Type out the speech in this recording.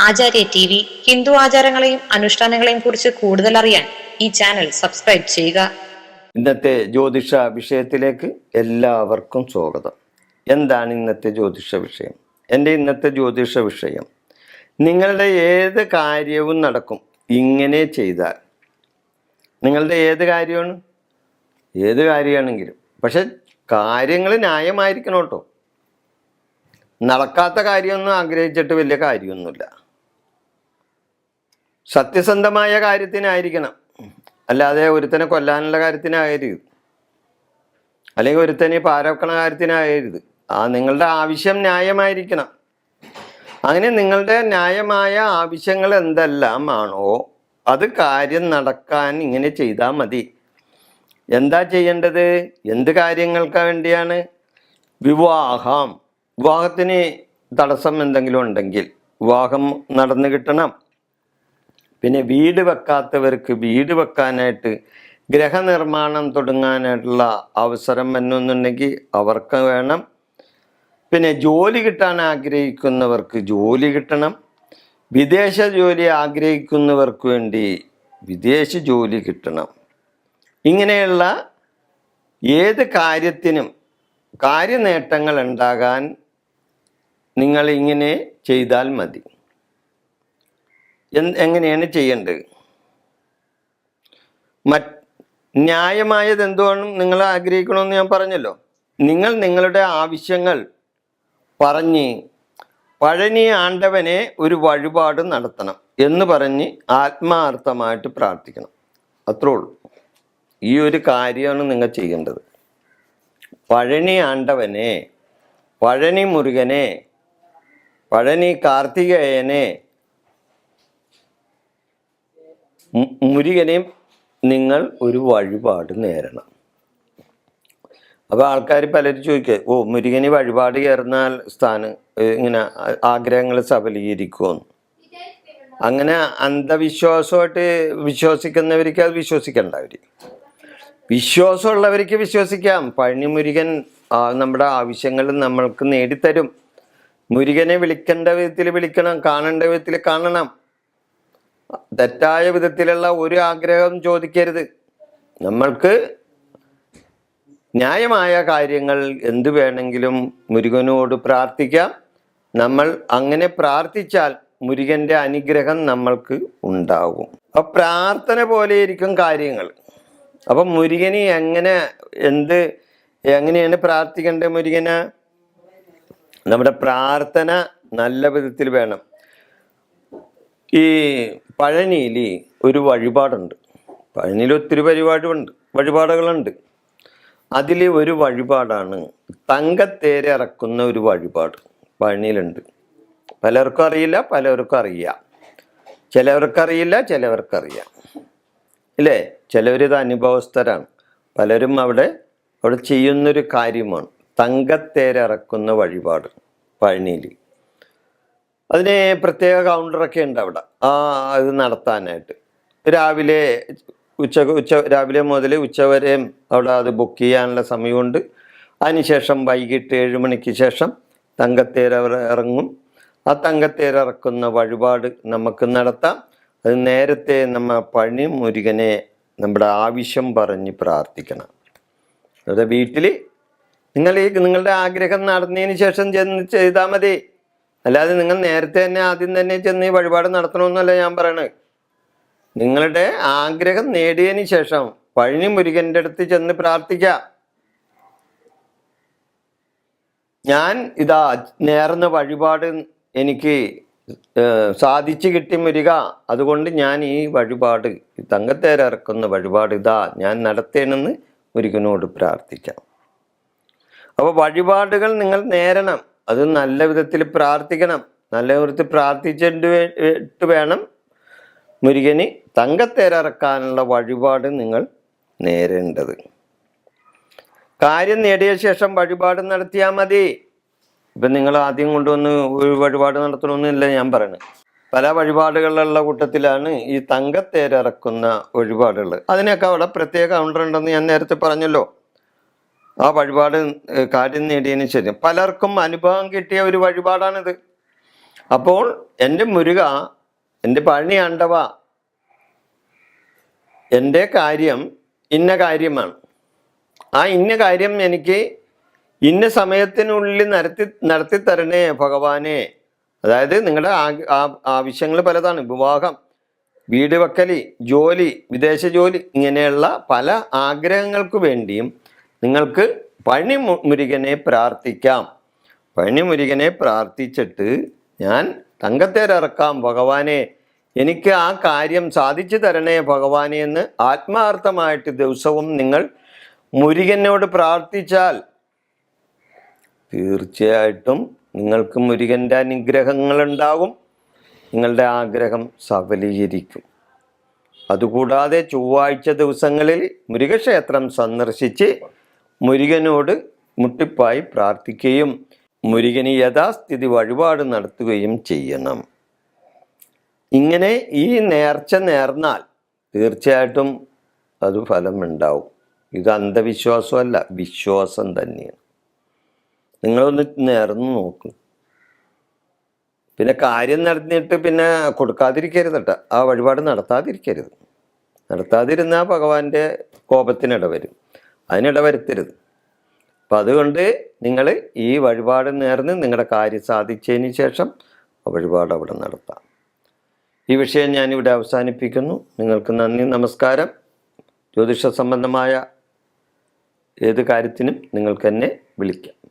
ആചാര്യ T V Hindu ആചാരങ്ങളെയും അനുഷ്ഠാനങ്ങളെയും കുറിച്ച് കൂടുതൽ അറിയാൻ ഈ ചാനൽ സബ്സ്ക്രൈബ് ചെയ്യുക. ഇന്നത്തെ ജ്യോതിഷ വിഷയത്തിലേക്ക് എല്ലാവർക്കും സ്വാഗതം. എന്താണ് ഇന്നത്തെ ജ്യോതിഷ വിഷയം? എന്റെ ഇന്നത്തെ ജ്യോതിഷ വിഷയം നിങ്ങളുടെ ഏത് കാര്യവും നടക്കും ഇങ്ങനെ ചെയ്താൽ. നിങ്ങളുടെ ഏത് കാര്യമാണ്? ഏത് കാര്യമാണെങ്കിലും. പക്ഷെ കാര്യങ്ങൾ ന്യായമായിരിക്കണം കേട്ടോ. നടക്കാത്ത കാര്യമൊന്നും ആഗ്രഹിച്ചിട്ട് വലിയ കാര്യമൊന്നുമില്ല. സത്യസന്ധമായ കാര്യത്തിനായിരിക്കണം. അല്ലാതെ ഒരുത്തനെ കൊല്ലാനുള്ള കാര്യത്തിനായിരുത്. അല്ലെങ്കിൽ ഒരുത്തനെ പാരക്കണ കാര്യത്തിനായിരുത്. ആ നിങ്ങളുടെ ആവശ്യം ന്യായമായിരിക്കണം. അങ്ങനെ നിങ്ങളുടെ ന്യായമായ ആവശ്യങ്ങൾ എന്തെല്ലാം ആണോ അത് കാര്യം നടക്കാൻ ഇങ്ങനെ ചെയ്താൽ മതി. എന്താ ചെയ്യേണ്ടത്? എന്ത് കാര്യങ്ങൾക്ക് വേണ്ടിയാണ്? വിവാഹം. വിവാഹത്തിന് തടസ്സം എന്തെങ്കിലും ഉണ്ടെങ്കിൽ വിവാഹം നടന്നു കിട്ടണം. പിന്നെ വീട് വെക്കാത്തവർക്ക് വീട് വെക്കാനായിട്ട് ഗ്രഹനിർമ്മാണം തുടങ്ങാനായിട്ടുള്ള അവസരം എന്നുണ്ടെങ്കിൽ അവർക്ക് വേണം. പിന്നെ ജോലി കിട്ടാൻ ആഗ്രഹിക്കുന്നവർക്ക് ജോലി കിട്ടണം. വിദേശ ജോലി ആഗ്രഹിക്കുന്നവർക്ക് വേണ്ടി വിദേശ ജോലി കിട്ടണം. ഇങ്ങനെയുള്ള ഏത് കാര്യത്തിനും കാര്യനേട്ടങ്ങൾ ഉണ്ടാകാൻ നിങ്ങൾ ഇങ്ങനെ ചെയ്താൽ മതി. എങ്ങനെയാണ് ചെയ്യേണ്ടത്? മറ്റ് ന്യായമായത് എന്തുവാണ് നിങ്ങൾ ആഗ്രഹിക്കണമെന്ന് ഞാൻ പറഞ്ഞല്ലോ. നിങ്ങൾ നിങ്ങളുടെ ആവശ്യങ്ങൾ പറഞ്ഞ് പഴനി ആണ്ടവനെ ഒരു വഴിപാട് നടത്തണം എന്ന് പറഞ്ഞ് ആത്മാർത്ഥമായിട്ട് പ്രാർത്ഥിക്കണം. അത്രേ ഉള്ളൂ. ഈ ഒരു കാര്യമാണ് നിങ്ങൾ ചെയ്യേണ്ടത്. പഴനി ആണ്ടവനെ പഴനി മുരുകനെ പഴനി കാർത്തികേയനെ മുരുകനെയും നിങ്ങൾ ഒരു വഴിപാട് നേരണം. അപ്പോൾ ആൾക്കാർ പലരും ചോദിക്കുക ഓ മുരുകന് വഴിപാട് കയറുന്നാൽ സ്ഥാനം ഇങ്ങനെ ആഗ്രഹങ്ങൾ സഫലീകരിക്കുമെന്ന് അങ്ങനെ അന്ധവിശ്വാസമായിട്ട് വിശ്വസിക്കുന്നവർക്ക് അത് വിശ്വസിക്കണ്ട അവർ വിശ്വാസമുള്ളവർക്ക് വിശ്വസിക്കാം. പഴനി മുരുകൻ നമ്മുടെ ആവശ്യങ്ങൾ നമ്മൾക്ക് നേടിത്തരും. മുരുകനെ വിളിക്കേണ്ട വിധത്തിൽ വിളിക്കണം കാണേണ്ട വിധത്തിൽ കാണണം. തെറ്റായ വിധത്തിലുള്ള ഒരു ആഗ്രഹം ചോദിക്കരുത്. നമ്മൾക്ക് ന്യായമായ കാര്യങ്ങൾ എന്ത് വേണമെങ്കിലും മുരുകനോട് പ്രാർത്ഥിക്കാം. നമ്മൾ അങ്ങനെ പ്രാർത്ഥിച്ചാൽ മുരുകന്റെ അനുഗ്രഹം നമ്മൾക്ക് ഉണ്ടാകും അപ്പം പ്രാർത്ഥന പോലെയിരിക്കും കാര്യങ്ങൾ. അപ്പം മുരുകന് എങ്ങനെ എന്ത് എങ്ങനെയാണ് പ്രാർത്ഥിക്കേണ്ടത് മുരുകന്? നമ്മുടെ പ്രാർത്ഥന നല്ല വിധത്തിൽ വേണം. ഈ പഴനിയിൽ ഒരു വഴിപാടുണ്ട്. പഴനിയിൽ ഒത്തിരി പരിപാടിയുണ്ട് വഴിപാടുകളുണ്ട്. അതിൽ ഒരു വഴിപാടാണ് തങ്കത്തേര് ഇറക്കുന്ന ഒരു വഴിപാട് പഴനിയിലുണ്ട്. പലർക്കും അറിയില്ല പലർക്കും അറിയാം ചിലവർക്കറിയില്ല ചിലവർക്കറിയാം. ഇല്ലേ? ചിലവരിത് അനുഭവസ്ഥരാണ്. പലരും അവിടെ അവിടെ ചെയ്യുന്നൊരു കാര്യമാണ് തങ്കത്തേരിറക്കുന്ന വഴിപാട് പഴനിയിൽ അതിന് പ്രത്യേക കൗണ്ടറൊക്കെ ഉണ്ട് അവിടെ. ആ അത് നടത്താനായിട്ട്. രാവിലെ ഉച്ച ഉച്ച രാവിലെ മുതൽ ഉച്ച ഉച്ചവരെയും അവിടെ അത് ബുക്ക് ചെയ്യാനുള്ള സമയമുണ്ട്. അതിനുശേഷം വൈകിട്ട് ഏഴ് മണിക്ക് ശേഷം തങ്കത്തേര ഇറങ്ങും. ആ തങ്കത്തേര ഇറക്കുന്ന വഴിപാട് നമുക്ക് നടത്താം. അത് നേരത്തെ നമ്മ പണി മുരുകനെ നമ്മുടെ ആവശ്യം പറഞ്ഞ് പ്രാർത്ഥിക്കണം. അതായത് വീട്ടിൽ നിങ്ങൾ നിങ്ങളുടെ ആഗ്രഹം നടന്നതിന് ശേഷം ചെന്ന് ചെയ്താൽ മതി. അല്ലാതെ നിങ്ങൾ നേരത്തെ തന്നെ ആദ്യം തന്നെ ചെന്ന് ഈ വഴിപാട് നടത്തണമെന്നല്ല ഞാൻ പറയണത് നിങ്ങളുടെ ആഗ്രഹം നേടിയതിന് ശേഷം പഴനി മുരുകന്റെ അടുത്ത് ചെന്ന് പ്രാർത്ഥിക്കാം. ഞാൻ ഇതാ നേർന്ന വഴിപാട് എനിക്ക് സാധിച്ചു കിട്ടി മുരുക. അതുകൊണ്ട് ഞാൻ ഈ വഴിപാട് തങ്കത്തേരക്കുന്ന വഴിപാട് ഇതാ ഞാൻ നടത്തേണമെന്ന് മുരുകനോട് പ്രാർത്ഥിക്കാം. അപ്പോൾ വഴിപാടുകൾ നിങ്ങൾ നേരണം. അത് നല്ല വിധത്തിൽ പ്രാർത്ഥിക്കണം. നല്ല വിധത്തിൽ പ്രാർത്ഥിച്ചിട്ട് വേണം മുരുകന് തങ്കത്തേരിറക്കാനുള്ള വഴിപാട് നിങ്ങൾ നേരേണ്ടത്. കാര്യം നേടിയ ശേഷം വഴിപാട് നടത്തിയാൽ മതി. ഇപ്പം നിങ്ങൾ ആദ്യം കൊണ്ടുവന്ന് ഒരു വഴിപാട് നടത്തണമെന്നില്ല ഞാൻ പറയുന്നത് പല വഴിപാടുകളുള്ള കൂട്ടത്തിലാണ് ഈ തങ്കത്തേരിറക്കുന്ന വഴിപാടുകൾ അതിനൊക്കെ അവിടെ പ്രത്യേക കൗണ്ടർ ഉണ്ടെന്ന് ഞാൻ നേരത്തെ പറഞ്ഞല്ലോ. ആ വഴിപാട് കാര്യം നേടിയതിന് ശേഷം പലർക്കും അനുഭവം കിട്ടിയ ഒരു വഴിപാടാണിത്. അപ്പോൾ എന്റെ മുരുക എന്റെ പഴനി ആണ്ടവ എന്റെ കാര്യം ഇന്ന കാര്യമാണ്. ആ ഇന്ന കാര്യം എനിക്ക് ഇന്ന സമയത്തിനുള്ളിൽ നടത്തി നടത്തി തരണേ ഭഗവാനെ. അതായത് നിങ്ങളുടെ ആവശ്യങ്ങൾ പലതാണ്. വിവാഹം വീട് വെക്കലി ജോലി വിദേശ ജോലി ഇങ്ങനെയുള്ള പല ആഗ്രഹങ്ങൾക്ക് വേണ്ടിയും നിങ്ങൾക്ക് പണി മുരുകനെ പ്രാർത്ഥിക്കാം. പഴനി മുരുകനെ പ്രാർത്ഥിച്ചിട്ട് ഞാൻ തങ്കത്തേരിറക്കാം ഭഗവാനെ. എനിക്ക് ആ കാര്യം സാധിച്ചു തരണേ ഭഗവാനെ എന്ന് ആത്മാർത്ഥമായിട്ട് ദിവസവും നിങ്ങൾ മുരുകനോട് പ്രാർത്ഥിച്ചാൽ തീർച്ചയായിട്ടും നിങ്ങൾക്ക് മുരുകന്റെ അനുഗ്രഹങ്ങളുണ്ടാകും. നിങ്ങളുടെ ആഗ്രഹം സഫലീകരിക്കും. അതുകൂടാതെ ചൊവ്വാഴ്ച ദിവസങ്ങളിൽ മുരുകക്ഷേത്രം സന്ദർശിച്ച് മുരുകനോട് മുട്ടിപ്പായി പ്രാർത്ഥിക്കുകയും മുരുകന് യഥാസ്ഥിതി വഴിപാട് നടത്തുകയും ചെയ്യണം. ഇങ്ങനെ ഈ നേർച്ച നേർന്നാൽ തീർച്ചയായിട്ടും അത് ഫലമുണ്ടാവും. ഇത് അന്ധവിശ്വാസമല്ല വിശ്വാസം തന്നെയാണ്. നിങ്ങളൊന്ന് നേർന്ന് നോക്കും. പിന്നെ കാര്യം നടന്നിട്ട് പിന്നെ കൊടുക്കാതിരിക്കരുത് കേട്ടോ ആ വഴിപാട് നടത്താതിരിക്കരുത്. നടത്താതിരുന്നാൽ ഭഗവാന്റെ കോപത്തിനിട വരും അതിനിട വരുത്തരുത് അപ്പം അതുകൊണ്ട് നിങ്ങൾ ഈ വഴിപാട് നേർന്ന് നിങ്ങളുടെ കാര്യം സാധിച്ചതിന് ശേഷം വഴിപാട് അവിടെ നടത്താം. ഈ വിഷയം ഞാനിവിടെ അവസാനിപ്പിക്കുന്നു. നിങ്ങൾക്ക് നന്ദി നമസ്കാരം. ജ്യോതിഷ സംബന്ധമായ ഏത് കാര്യത്തിനും നിങ്ങൾക്ക് എന്നെ വിളിക്കാം.